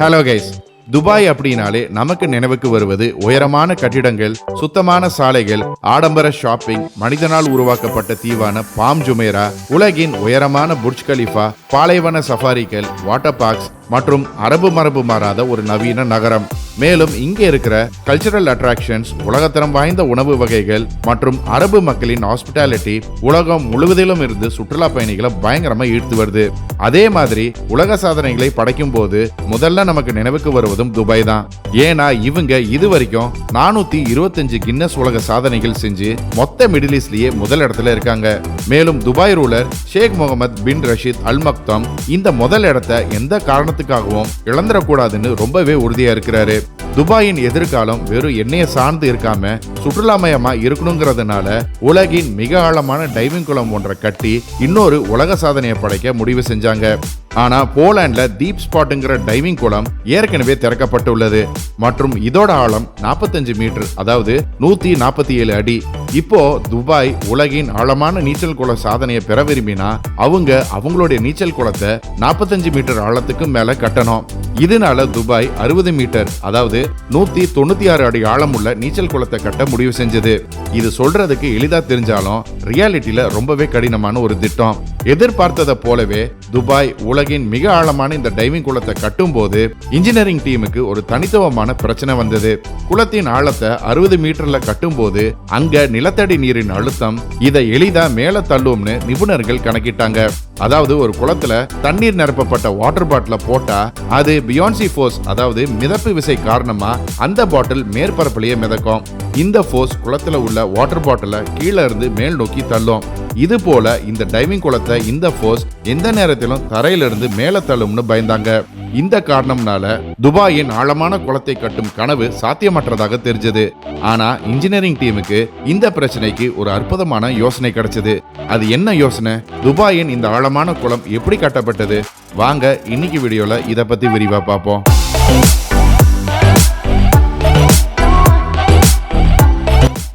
Hello guys Dubai அப்படின்னாலே நமக்கு நினைவுக்கு வருவது உயரமான கட்டிடங்கள் சுத்தமான சாலைகள் ஆடம்பர ஷாப்பிங் மனிதனால் உருவாக்கப்பட்ட தீவான பாம் ஜுமேரா உலகின் உயரமான புர்ஜ் கலிஃபா பாலைவன சஃபாரிகள் வாட்டர் பார்க்ஸ் மற்றும் அரபு மரபு மாறாத ஒரு நவீன நகரம். மேலும் இங்கே இருக்கிற கல்ச்சரல் அட்ராக்ஷன்ஸ் உலகத்தரம் வாய்ந்த உணவு வகைகள் மற்றும் அரபு மக்களின் ஹாஸ்பிட்டாலிட்டி உலகம் முழுவதிலும் இருந்து சுற்றுலா பயணிகளை பயங்கரமா ஈர்த்து வருது. அதே மாதிரி உலக சாதனைகளை படைக்கும் போது முதல்ல நமக்கு நினைவுக்கு வருவதும் துபாய் தான். ஏன்னா இவங்க இது வரைக்கும் நானூத்தி இருபத்தஞ்சு கின்னஸ் உலக சாதனைகள் செஞ்சு மொத்த மிடில் ஈஸ்ட்லயே முதல் இடத்துல இருக்காங்க. மேலும் Dubai ruler Sheikh Mohammed bin Rashid Al Maktoum இந்த முதல் இடத்தை எந்த காரணத்தை பணத்துக்காகவும் இழந்துடக்கூடாதுன்னு ரொம்பவே உறுதியா இருக்கிறாரு. துபாயின் எதிர்காலம் வெறும் எண்ணெயை சார்ந்து இருக்காம சுற்றுலாமயமா இருக்கணுங்கிறதுனால உலகின் மிக ஆழமான டைவிங் குளம் ஒன்றை கட்டி இன்னொரு உலக சாதனையை படைக்க முடிவு செஞ்சாங்க. ஆனா போலாண்ட்ல தீப் ஸ்பாட்டுங்கிற டைவிங் குளம் ஏற்கனவே திறக்கப்பட்டுள்ளது. மற்றும் இதோட ஆழம் 45 மீட்டர் அதாவது நூத்தி நாற்பத்தி ஏழு அடி. இப்போ துபாய் உலகின் ஆழமான நீச்சல் குள சாதனையை பெற விரும்பினா அவங்க அவங்களுடைய நீச்சல் குளத்தை 45 மீட்டர் ஆழத்துக்கு மேல கட்டணும். இதனால துபாய் அறுபது மீட்டர் அதாவது நூத்தி தொண்ணூத்தி ஆறு அடி ஆழமுள்ள நீச்சல் குளத்தை கட்ட முடிவு செஞ்சது. இது சொல்றதுக்கு எளிதா தெரிஞ்சாலும் ரியாலிட்டியில ரொம்பவே கடினமான ஒரு திட்டம். எதிர்பார்த்ததை போலவே துபாய் உலகின் மிக ஆழமான இந்த டைவிங் குளத்தை கட்டும்போது இன்ஜினியரிங் டீமுக்கு ஒரு தனித்துவமான பிரச்சனை வந்தது. குளத்தின் ஆழத்தை அறுபது மீட்டர்ல கட்டும்போது அங்க நிலத்தடி நீரின் அழுத்தம் இதை எளிதா மேல தள்ளும்னு நிபுணர்கள் கணக்கிட்டாங்க. அதாவது ஒரு குளத்துல தண்ணீர் நிரப்பப்பட்ட வாட்டர் பாட்டில போட்டா அது பியான்சி ஃபோர்ஸ் அதாவது மிதப்பு விசை காரணமா அந்த பாட்டில் மேற்பரப்புலயே மிதக்கும். இந்த ஃபோர்ஸ் குளத்துல உள்ள வாட்டர் பாட்டில கீழே இருந்து மேல் நோக்கி தள்ளும். இது போல இந்த டைவிங் குளத்தை இந்த ஃபோர்ஸ் எந்த நேரத்திலும் தரையிலிருந்து மேல தள்ளும்னு பயந்தாங்க. இந்த காரணம்னால துபாயின் ஆழமான குளத்தை கட்டும் கனவு சாத்தியமற்றதாக தெரிஞ்சது. ஆனா இன்ஜினியரிங் டீமுக்கு இந்த பிரச்சனைக்கு ஒரு அற்புதமான யோசனை கிடைச்சது. அது என்ன யோசனை? துபாயின் இந்த ஆழ ஆழமான குளம் எப்படி கட்டப்பட்டது? வாங்க இன்னைக்கு வீடியோல இத பத்தி விரிவா பார்ப்போம்.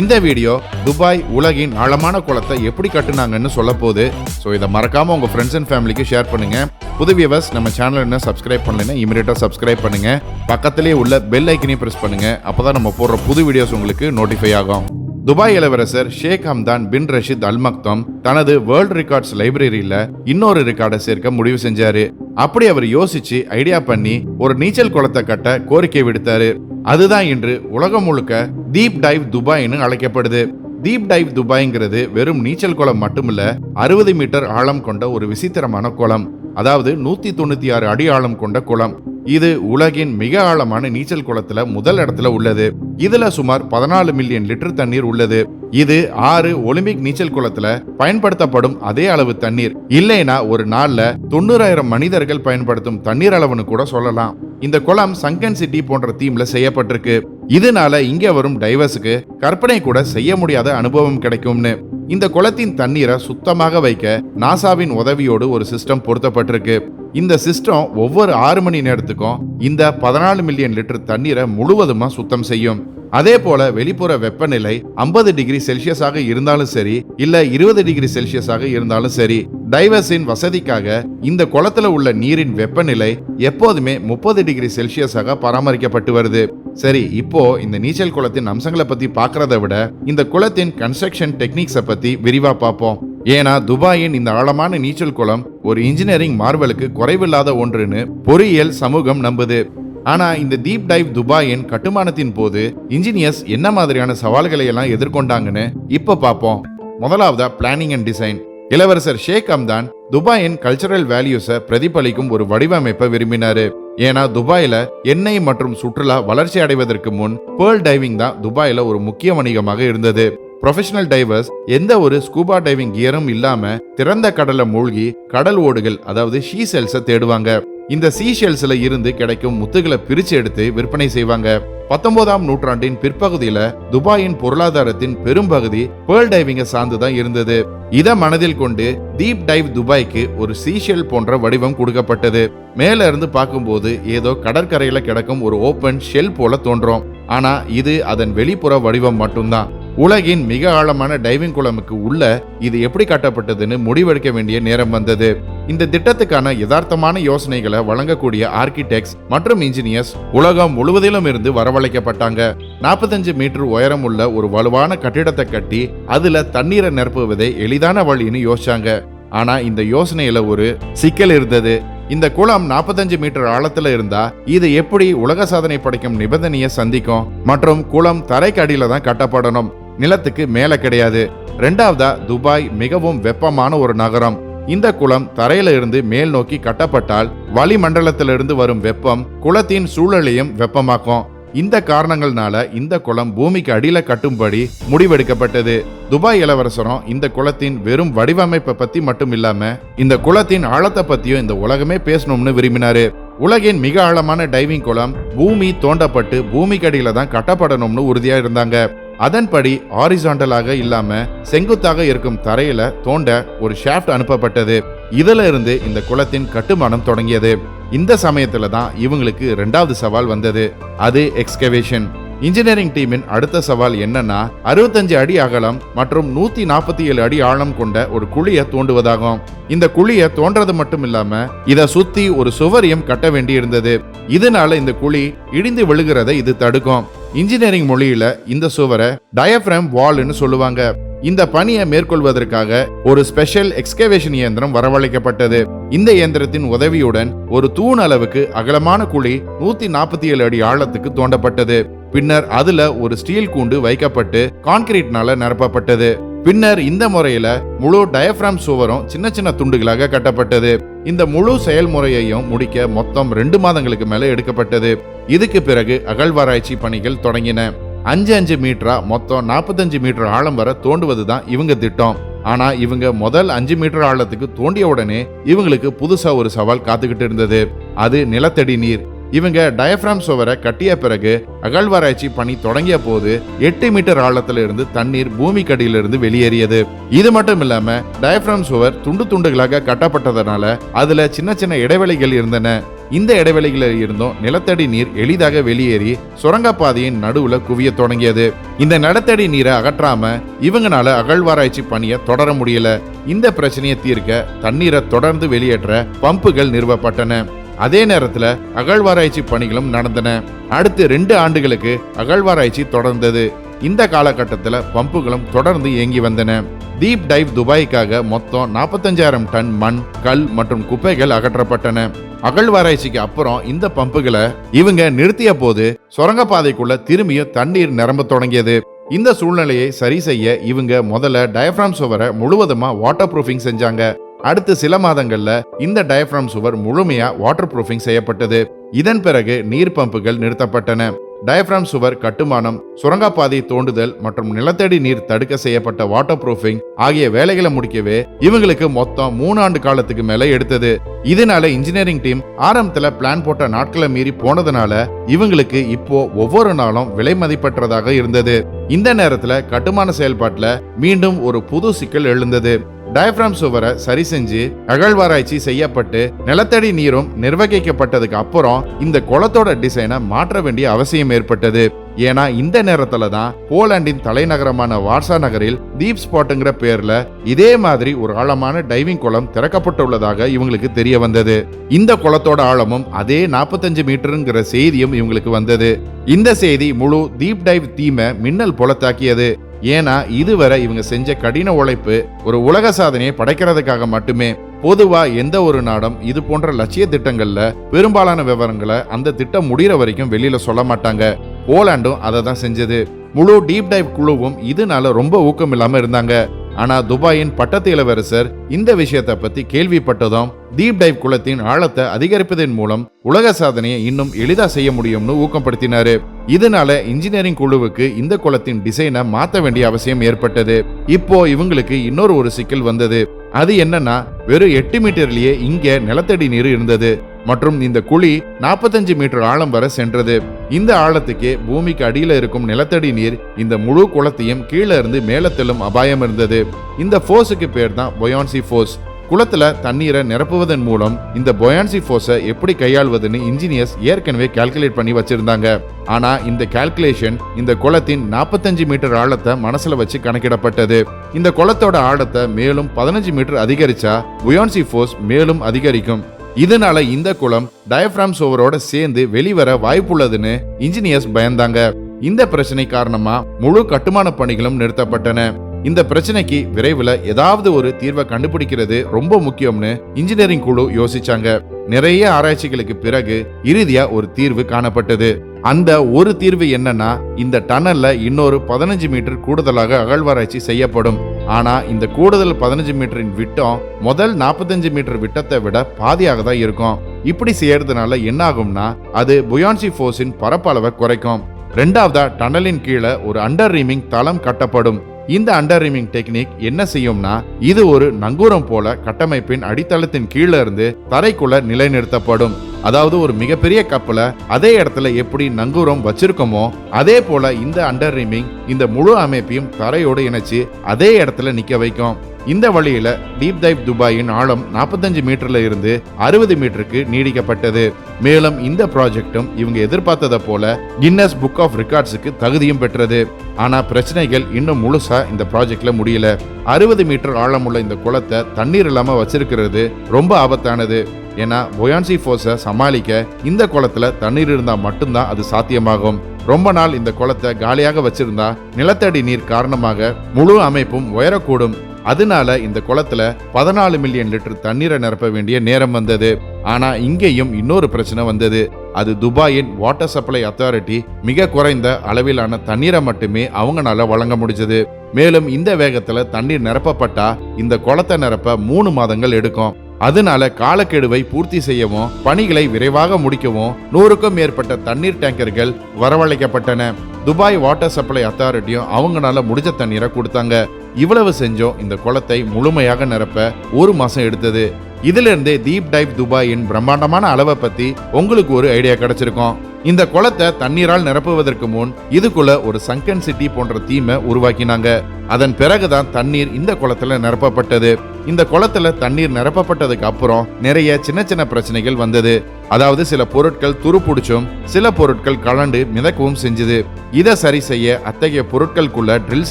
இந்த வீடியோ துபாய் உலகின் ஆழமான குளத்தை எப்படி கட்டுனாங்கன்னு சொல்ல போகுது ஸோ இதை மறக்காம உங்க ஃப்ரெண்ட்ஸ் அண்ட் ஃபேமிலிக்கு ஷேர் பண்ணுங்க. புது வியூவர்ஸ் நம்ம சேனல் என்ன சப்ஸ்கிரைப் பண்ணலைன்னா இமீடியட்டாக சப்ஸ்கிரைப் பண்ணுங்க. பக்கத்திலே உள்ள பெல் ஐக்கனையும் பிரஸ் பண்ணுங்க. அப்பதான் நம்ம போடுற புது வீடியோஸ் உங்களுக்கு நோட்டிஃபை ஆகும். துபாய் இளவரசர் ஷேக் ஹம்தான் பின் ரஷீத் அல் மக்தம் தனது வேர்ல்ட் ரெக்கார்ட்ஸ் லைப்ரரியில இன்னொரு ரெக்கார்டை சேர்க்க முடிவு செஞ்சாரு. அப்படி அவர் யோசிச்சு ஐடியா பண்ணி ஒரு நீச்சல் குளத்தை கட்ட கோரிக்கை விடுத்தாரு. அதுதான் இன்று உலகம் முழுக்க தீப் டைவ் துபாய்னு அழைக்கப்படுது. தீப் டைவ் துபாய்ங்கிறது வெறும் நீச்சல் குளம் மட்டுமில்ல அறுபது மீட்டர் ஆழம் கொண்ட ஒரு விசித்திரமான குளம். அதாவது நூத்தி தொண்ணூத்தி ஆறு அடி ஆழம் கொண்ட குளம். இது உலகின் மிக ஆழமான நீச்சல் குளத்துல முதல் இடத்துல உள்ளது. இதுல சுமார் பதினாலு மில்லியன் லிட்டர் தண்ணீர் உள்ளது. இது ஆறு ஒலிம்பிக் நீச்சல் குளத்துல பயன்படுத்தப்படும் அதே அளவு தண்ணீர். இல்லைனா ஒரு நாள்ல தொண்ணூறாயிரம் மனிதர்கள் பயன்படுத்தும் தண்ணீர் அளவுன்னு கூட சொல்லலாம். இந்த குளம் சங்கன் சிட்டி போன்ற தீம்ல செய்யப்பட்டிருக்கு. இதனால இங்க வரும் டைவர்ஸுக்கு கற்பனை கூட செய்ய முடியாத அனுபவம் கிடைக்கும்னு. இந்த குளத்தின் தண்ணீரை சுத்தமாக வைக்க நாசாவின் உதவியோடு ஒரு சிஸ்டம் பொருத்தப்பட்டிருக்கு. இந்த சிஸ்டம் ஒவ்வொரு ஆறு மணி நேரத்துக்கும் இந்த பதினாலு மில்லியன் லிட்டர் தண்ணீரை முழுவதுமா சுத்தம் செய்யும். அதே போல வெளிப்புற வெப்பநிலை 50 டிகிரி செல்சியஸாக இருந்தாலும் சரி இல்ல இருபது டிகிரி செல்சியஸாக இருந்தாலும் சரி டைவர்ஸின் வசதிக்காக இந்த குளத்துல உள்ள நீரின் வெப்பநிலை எப்போதுமே முப்பது டிகிரி செல்சியஸாக பராமரிக்கப்பட்டு வருது. சரி இப்போ இந்த நீச்சல் குளத்தின் அம்சங்களை பத்தி பாக்குறத விட இந்த குளத்தின் கன்ஸ்ட்ரக்ஷன் டெக்னிக்ஸை பத்தி விரிவா பார்ப்போம் ஏன்னா துபாயின் இந்த ஆழமான நீச்சல் குளம் ஒரு இன்ஜினியரிங் மார்வலுக்கு குறைவில்லாத ஒன்றுன்னு பொறியியல் சமூகம் நம்புது. ஆனா இந்த டீப் டைவ் துபாயின் கட்டுமானத்தின் போது இன்ஜினியர்ஸ் என்ன மாதிரியான சவால்களை எல்லாம் எதிர்கொண்டாங்கன்னு இப்ப பார்ப்போம் முதலாவதா பிளானிங் அண்ட் டிசைன் இளவரசர் ஷேக் அம்தான் துபாயின் கல்ச்சரல் வேல்யூஸை பிரதிபலிக்கும் ஒரு வடிவமைப்பை விரும்பினாரு. ஏன்னா துபாயில எண்ணெய் மற்றும் சுற்றுலா வளர்ச்சி அடைவதற்கு முன் பேர்ல் டைவிங் தான் துபாயில ஒரு முக்கிய வணிகமாக இருந்தது. ப்ரொஃபஷனல் டைவர்ஸ் எந்த ஒரு ஸ்கூபா டைவிங் கியரும் இல்லாம திறந்த கடலை மூழ்கி கடல் ஓடுகள் அதாவது ஷீசெல்ஸை தேடுவாங்க. இந்த சீஷெல்ஸ்ல இருந்து கிடைக்கும் முத்துகளை பிரிச்சு எடுத்து விற்பனை செய்வாங்க. பத்தொன்பதாம் நூற்றாண்டின் பிற்பகுதியில துபாயின் பொருளாதாரத்தின் பெரும்பகுதி பேர்ல் டைவிங்கை சார்ந்து தான் இருந்தது. இதை மனதில் கொண்டு டீப் டைவ் துபாய்க்கு ஒரு சீஷெல் போன்ற வடிவம் கொடுக்கப்பட்டது. மேல இருந்து பார்க்கும்போது ஏதோ கடற்கரையில கிடக்கும் ஒரு ஓப்பன் ஷெல் போல தோன்றும். ஆனா இது அதன் வெளிப்புற வடிவம் மட்டும்தான். உலகின் மிக ஆழமான டைவிங் குளமுக்கு உள்ள இது எப்படி கட்டப்பட்டதுன்னு முடிவெடுக்க வேண்டிய நேரம் வந்தது. இந்த திட்டத்துக்கான யதார்த்தமான யோசனைகளை வழங்கக்கூடிய ஆர்கிடெக்ட்ஸ் மற்றும் இன்ஜினியர்ஸ் உலகம் முழுவதிலும் இருந்து வரவழைக்கப்பட்டாங்க. நாற்பத்தஞ்சு மீட்டர் உயரம் உள்ள ஒரு வலுவான கட்டிடத்தை கட்டி அதுல தண்ணீரை நிரப்புவதே எளிதான வழின்னு யோசிச்சாங்க. ஆனா இந்த யோசனையில ஒரு சிக்கல் இருந்தது. இந்த குளம் 45 மீட்டர் ஆழத்துல இருந்தா இது எப்படி உலக சாதனை படைக்கும் நிபந்தனையை சந்திக்கும் மற்றும் குளம் தரைக்கு அடியில தான் கட்டப்படணும். நிலத்துக்கு மேலே கிடையாது. ரெண்டாவதா துபாய் மிகவும் வெப்பமான ஒரு நகரம். இந்த குளம் தரையில இருந்து மேல் நோக்கி கட்டப்பட்டால் வளிமண்டலத்திலிருந்து வரும் வெப்பம் குளத்தின் சூழலையும் வெப்பமாக்கும். இந்த காரணங்கள்னால இந்த குளம் பூமிக்கு அடியில கட்டும்படி முடிவெடுக்கப்பட்டது. துபாய் இளவரசரும் இந்த குளத்தின் வெறும் வடிவமைப்பை பத்தி மட்டும் இல்லாம இந்த குளத்தின் ஆழத்தை பத்தியும் இந்த உலகமே பேசணும்னு விரும்பினாரு. உலகின் மிக ஆழமான டைவிங் குளம் பூமி தோண்டப்பட்டு பூமிக்கு அடியில தான் கட்டப்படணும்னு உறுதியா இருந்தாங்க. அதன்படி ஆரிசாண்டலாக இல்லாம செங்குத்தாக இருக்கும் தரையில தோண்ட ஒரு ஷாஃப்ட் அனுப்பப்பட்டது. இதுல இருந்து இந்த குளத்தின் கட்டுமானம் தொடங்கியது. இந்த சமயத்துல தான் இவங்களுக்கு ரெண்டாவது சவால் வந்தது. அது எக்ஸ்கவேஷன். இன்ஜினியரிங் டீமின் அடுத்த சவால் என்னன்னா அறுபத்தஞ்சு அடி அகலம் மற்றும் நூத்தி நாற்பத்தி ஏழு அடி ஆழம் கொண்ட ஒரு குழியை தோண்டுவதாகும். இந்த குழியை தோன்றது மட்டும் இல்லாம இதை சுத்தி ஒரு சுவரியம் கட்ட வேண்டி இருந்தது இதனால இந்த குழி இடிந்து விழுகிறதை இது தடுக்கும். இன்ஜினியரிங் மொழியில இந்த சுவரை டயஃப்ரம் வால்னு சொல்லுவாங்க. இந்த பணியை மேற்கொள்வதற்காக ஒரு ஸ்பெஷல் எக்ஸ்கவேஷன் இயந்திரம் வரவழைக்கப்பட்டது. இந்த இயந்திரத்தின் உதவியுடன் ஒரு தூண் அளவுக்கு அகலமான குழி நூத்தி நாற்பத்தி ஏழு அடி ஆழத்துக்கு தோண்டப்பட்டது. பின்னர் அதுல ஒரு ஸ்டீல் கூண்டு வைக்கப்பட்டு கான்கிரீட்னால நிரப்பப்பட்டது. பின்னர் இந்த முறையில முழு டயஃப்ராம் சுவரும் சின்ன சின்ன துண்டுகளாக கட்டப்பட்டது. இந்த முழு செயல்முறையையும் முடிக்க மொத்தம் ரெண்டு மாதங்களுக்கு மேல எடுக்கப்பட்டது. இதுக்கு பிறகு அகழ்வாராய்ச்சி பணிகள் தொடங்கின. அஞ்சு அஞ்சு மீட்டரா மொத்தம் நாற்பத்தஞ்சு மீட்டர் ஆழம் வரை தோண்டுவது தான் இவங்க திட்டம். ஆனா இவங்க முதல் அஞ்சு மீட்டர் ஆழத்துக்கு தோண்டிய உடனே இவங்களுக்கு புதுசா ஒரு சவால் காத்துக்கிட்டு இருந்தது. அது நிலத்தடி நீர். இவங்க டயஃப்ராம் சுவரை கட்டிய பிறகு அகழ்வாராய்ச்சி பணி தொடங்கிய போது எட்டு மீட்டர் ஆழத்துல இருந்து தண்ணீர் பூமிக்கடியில இருந்து வெளியேறியது. இது மட்டும் இல்லாம டயஃப்ராம் சுவர் துண்டு துண்டுகளாக கட்டப்பட்டதனால அதுல சின்ன சின்ன இடைவெளிகள் இருந்தன. இந்த இடைவெளிகளில் இருந்தும் நிலத்தடி நீர் எளிதாக வெளியேறி சுரங்கப்பாதையின் நடுவுல குவிய தொடங்கியது. இந்த நிலத்தடி நீரை அகற்றாம இவங்கனால அகழ்வாராய்ச்சி பணியை தொடர முடியல. இந்த பிரச்சனையை தீர்க்க தண்ணீரை தொடர்ந்து வெளியேற்ற பம்புகள் நிறுவப்பட்டன. அதே நேரத்துல அகழ்வாராய்ச்சி பணிகளும் நடந்தன. அடுத்து ரெண்டு ஆண்டுகளுக்கு அகழ்வாராய்ச்சி தொடர்ந்தது. இந்த காலகட்டத்துல பம்புகளும் தொடர்ந்து இயங்கி வந்தன. டீப் டைவ் துபாய்க்காக மொத்தம் நாற்பத்தஞ்சாயிரம் டன் மண் கல் மற்றும் குப்பைகள் அகற்றப்பட்டன. அகழ்வாராய்ச்சிக்கு அப்புறம் இந்த பம்புகளை இவங்க நிறுத்திய போது சுரங்கப்பாதைக்குள்ள திரும்பியும் தண்ணீர் நிரம்ப தொடங்கியது. இந்த சூழ்நிலையை சரி செய்ய இவங்க முதல்ல டயஃப்ராம் சுவரை முழுவதுமா வாட்டர் ப்ரூஃபிங் செஞ்சாங்க. அடுத்து சில மாதங்கள்ல இந்த டயஃப்ராம் சுவர் முழுமையா வாட்டர் ப்ரூஃபிங் செய்யப்பட்டது. இதன் பிறகு நீர் பம்புகள் நிறுத்தப்பட்டன. டயப்ராம் சுவர் கட்டுமானம் சுரங்கப்பாதை தோண்டுதல் மற்றும் நிலத்தடி நீர் தடுக்க செய்யப்பட்ட வாட்டர் ப்ரூஃபிங் ஆகிய வேலைகளை முடிக்கவே இவங்களுக்கு மொத்தம் மூணு ஆண்டு காலத்துக்கு மேல எடுத்தது. இதனால இன்ஜினியரிங் டீம் ஆரம்பத்துல பிளான் போட்ட நாட்களை மீறி போனதுனால இவங்களுக்கு இப்போ ஒவ்வொரு நாளும் விலை மதிப்பற்றதாக இருந்தது. இந்த நேரத்துல கட்டுமான செயல்பாட்டுல மீண்டும் ஒரு புது சிக்கல் எழுந்தது. டயப்ராம் சுவரை சரி செஞ்சு அகழ்வாராய்ச்சி செய்யப்பட்டு நிலத்தடி நீரும் நிர்வகிக்கப்பட்டதுக்கு அப்புறம் இந்த குளத்தோட டிசைனை மாற்ற வேண்டிய அவசியம் ஏற்பட்டது. ஏன்னா இந்த நேரத்துல தான் போலாண்டின் தலைநகரமான வார்சா நகரில் தீப் ஸ்பாட்டுங்கிற பேர்ல இதே மாதிரி ஒரு ஆழமான டைவிங் குளம் திறக்கப்பட்டுள்ளதாக இவங்களுக்கு தெரிய வந்தது. இந்த குளத்தோட ஆழமும் அதே 45 மீட்டருங்கிற செய்தியும் இவங்களுக்கு வந்தது. இந்த செய்தி முழு தீப் டைவ் தீமை மின்னல் போல தாக்கியது ஏன்னா இதுவரை இவங்க செஞ்ச கடின உழைப்பு ஒரு உலக சாதனையை படைக்கிறதுக்காக மட்டுமே. பொதுவா எந்த ஒரு நாடும் இது போன்ற லட்சிய திட்டங்கள்ல பெரும்பாலான விவரங்களை அந்த திட்டம் முடிகிற வரைக்கும் வெளியில சொல்ல மாட்டாங்க. போலாண்டும் அதை தான் செஞ்சது. முழு டீப் டைவ் குழுவும் இதனால ரொம்ப ஊக்கம் இல்லாம இருந்தாங்க. ஆனா துபாயின் பட்டத்து இளவரசர் இந்த விஷயத்தை பத்தி கேள்விப்பட்டதும் டீப் டைவ் குளத்தின் ஆழத்தை அதிகரிப்பதன் மூலம் உலக சாதனையை இன்னும் எளிதா செய்ய முடியும்னு ஊக்கப்படுத்தினாரு. இதனால இன்ஜினியரிங் குழுவுக்கு இந்த குளத்தின் டிசைனை மாற்ற வேண்டிய அவசியம் ஏற்பட்டது. இப்போ இவங்களுக்கு இன்னொரு ஒரு சிக்கல் வந்தது. அது என்னன்னா வெறும் எட்டு மீட்டர்லயே இங்க நிலத்தடி நீர் இருந்தது. மற்றும் இந்த குழி 45 மீட்டர் ஆழம் வரை சென்றது. இந்த ஆழத்துக்கே பூமிக்கு அடியில இருக்கும் நிலத்தடி நீர் இந்த முழு குளத்தையும் கீழே இருந்து மேல தெள்ளும் அபாயம் இருந்தது. இந்த ஃபோர்ஸுக்கு பேர் தான் பொயான்சி ஃபோர்ஸ் குளத்துல தண்ணீரை நிரப்புவதன் மூலம் இந்த பொயான்சி ஃபோர்ஸை எப்படி கையாள்வதுன்னு இன்ஜினியர்ஸ் ஏற்கனவே கால்குலேட் பண்ணி வச்சிருந்தாங்க. ஆனா இந்த கால்குலேஷன் இந்த குளத்தின் 45 மீட்டர் ஆழத்தை மனசுல வச்சு கணக்கிடப்பட்டது. இந்த குளத்தோட ஆழத்தை மேலும் பதினஞ்சு மீட்டர் அதிகரிச்சா புயான்சி ஃபோர்ஸ் மேலும் அதிகரிக்கும். இதனால இந்த குளம் டயஃப்ராம் சோவரோட சேர்ந்து வெளிவர வாய்ப்புள்ளதுன்னு இன்ஜினியர்ஸ் பயந்தாங்க. இந்த பிரச்சனை காரணமா முழு கட்டுமான பணிகளும் நிறுத்தப்பட்டன. இந்த பிரச்சனைக்கு விரைவில் ஏதாவது ஒரு தீர்வை கண்டுபிடிக்கிறது ரொம்ப முக்கியம்னு இன்ஜினியரிங் குழு யோசிச்சாங்க. நிறைய ஆராய்ச்சிகளுக்கு பிறகு இறுதியா ஒரு தீர்வு காணப்பட்டது. அந்த ஒரு தீர்வு என்னன்னா இந்த டனல்ல இன்னொரு பதினஞ்சு மீட்டர் கூடுதலாக அகழ்வாராய்ச்சி செய்யப்படும். ஆனா இந்த கூடுதல் பதினஞ்சு மீட்டரின் விட்டம் முதல் 45 மீட்டர் விட்டத்தை விட பாதியாக தான் இருக்கும். இப்படி செய்யறதுனால என்ன ஆகும்னா அது புயான்சி ஃபோர்ஸின் பரப்பளவை குறைக்கும். ரெண்டாவதா டனலின் கீழே ஒரு அண்டர் ரீமிங் தளம் கட்டப்படும். இந்த அண்டர்ரீமிங் டெக்னிக் என்ன செய்யும்னா இது ஒரு நங்கூரம் போல கட்டமைப்பின் அடித்தளத்தின் கீழே இருந்து தரைக்குள்ள நிலைநிறுத்தப்படும். அதாவது ஒரு மிகப்பெரிய கப்பல அதே இடத்துல எப்படி நங்கூரம் வச்சிருக்கோமோ அதே போல இந்த அண்டர் ரிமிங் இந்த முழு அமைப்பையும் தரையோடு இணைச்சு அதே இடத்துல நிக்க வைக்கும். இந்த வழியில டீப் டைவ் துபாயின் ஆழம் 45 மீட்டர்ல இருந்து அறுபது மீட்டருக்கு நீடிக்கப்பட்டது. மேலும் இந்த ப்ராஜெக்டும் இவங்க எதிர்பார்த்ததை போல கின்னஸ் புக் ஆஃப் ரெக்கார்ட்ஸுக்கு தகுதியும் பெற்றது. ஆனா பிரச்சனைகள் இன்னும் முழுசா இந்த ப்ராஜெக்ட்ல முடியல. அறுபது மீட்டர் ஆழமுள்ள இந்த குளத்தை தண்ணீர் இல்லாம வச்சிருக்கிறது ரொம்ப ஆபத்தானது. ஏன்னா பொயான்சி ஃபோர்ஸை சமாளிக்க இந்த குளத்துல தண்ணீர் இருந்தா மட்டும்தான் அது சாத்தியமாகும். ரொம்ப நாள் இந்த குளத்தை காலியாக வச்சிருந்தா நிலத்தடி நீர் காரணமாக முழு அமைப்பும் உயரக்கூடும். அதனால இந்த குளத்துல பதினாலு மில்லியன் லிட்டர் தண்ணீரை நிரப்ப வேண்டிய நேரம் வந்தது. ஆனா இங்கேயும் இன்னொரு பிரச்சனை வந்தது. அது துபாயின் வாட்டர் சப்ளை அத்தாரிட்டி மிக குறைந்த அளவிலான தண்ணீரை மட்டுமே அவங்களால வழங்க முடிஞ்சது. மேலும் இந்த வேகத்துல தண்ணீர் நிரப்பப்பட்டா இந்த குளத்தை நிரப்ப மூணு மாதங்கள் எடுக்கும். அதனால காலக்கெடுவை பூர்த்தி செய்யவும் பணிகளை விரைவாக முடிக்கவும் நூறுக்கும் மேற்பட்ட தண்ணீர் டேங்கர்கள் வரவழைக்கப்பட்டன. துபாய் வாட்டர் சப்ளை அத்தாரிட்டியும் அவங்களால முடிஞ்ச தண்ணீரை கொடுத்தாங்க. இவ்வளவு செஞ்சோம் இந்த குளத்தை முழுமையாக நிரப்ப ஒரு மாதம் எடுத்தது. இதிலிருந்தே தீப் டைப் துபாயின் பிரம்மாண்டமான அளவை பத்தி உங்களுக்கு ஒரு ஐடியா கிடைச்சிருக்கும். இந்த குளத்தை தண்ணீரால் நிரப்புவதற்கு முன் இதுக்குள்ள ஒரு சங்கன் சிட்டி போன்ற தீமை உருவாக்கினாங்க. அதன் பிறகுதான் தண்ணீர் இந்த குளத்துல நிரப்பப்பட்டது. இந்த குளத்துல தண்ணீர் நிரப்பப்பட்டதுக்கு அப்புறம் நிறைய சின்ன சின்ன பிரச்சனைகள் வந்தது. அதாவது சில பொருட்கள் துருப்பிடிச்சும் சில பொருட்கள் கலண்டு மிதக்கவும் செஞ்சது. இதை சரி செய்ய அத்தகைய பொருட்களுக்குள்ள ட்ரில்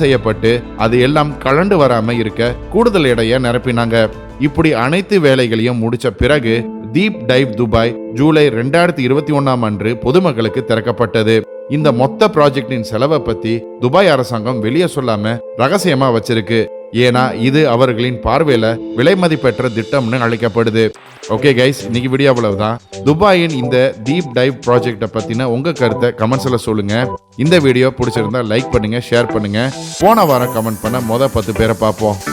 செய்யப்பட்டு அது எல்லாம் கலண்டு வராம இருக்க கூடுதல் எடைய நிரப்பினாங்க. இப்படி அனைத்து வேலைகளையும் முடிச்ச பிறகு தீப் டைவ் துபாய் ஜூலை ரெண்டாயிரத்தி இருபத்தி ஒன்னாம் அன்று பொதுமக்களுக்கு திறக்கப்பட்டது. இந்த மொத்த ப்ராஜெக்டின் செலவை பத்தி துபாய் அரசாங்கம் வெளியே சொல்லாம ரகசியமா வச்சிருக்கு. ஏன்னா இது அவர்களின் பார்வையில விலை மதிப்பெற்ற திட்டம்னு அழைக்கப்படுது. ஓகே கைஸ் இன்னைக்கு வீடியோ அவ்வளவுதான். துபாயின் இந்த டீப் டைவ் ப்ராஜெக்டை பத்தின உங்க கருத்தை கமெண்ட்ஸ்ல சொல்லுங்க. இந்த வீடியோ பிடிச்சிருந்தா லைக் பண்ணுங்க ஷேர் பண்ணுங்க. போன வாரம் கமெண்ட் பண்ண மொத பத்து பேரை பார்ப்போம்.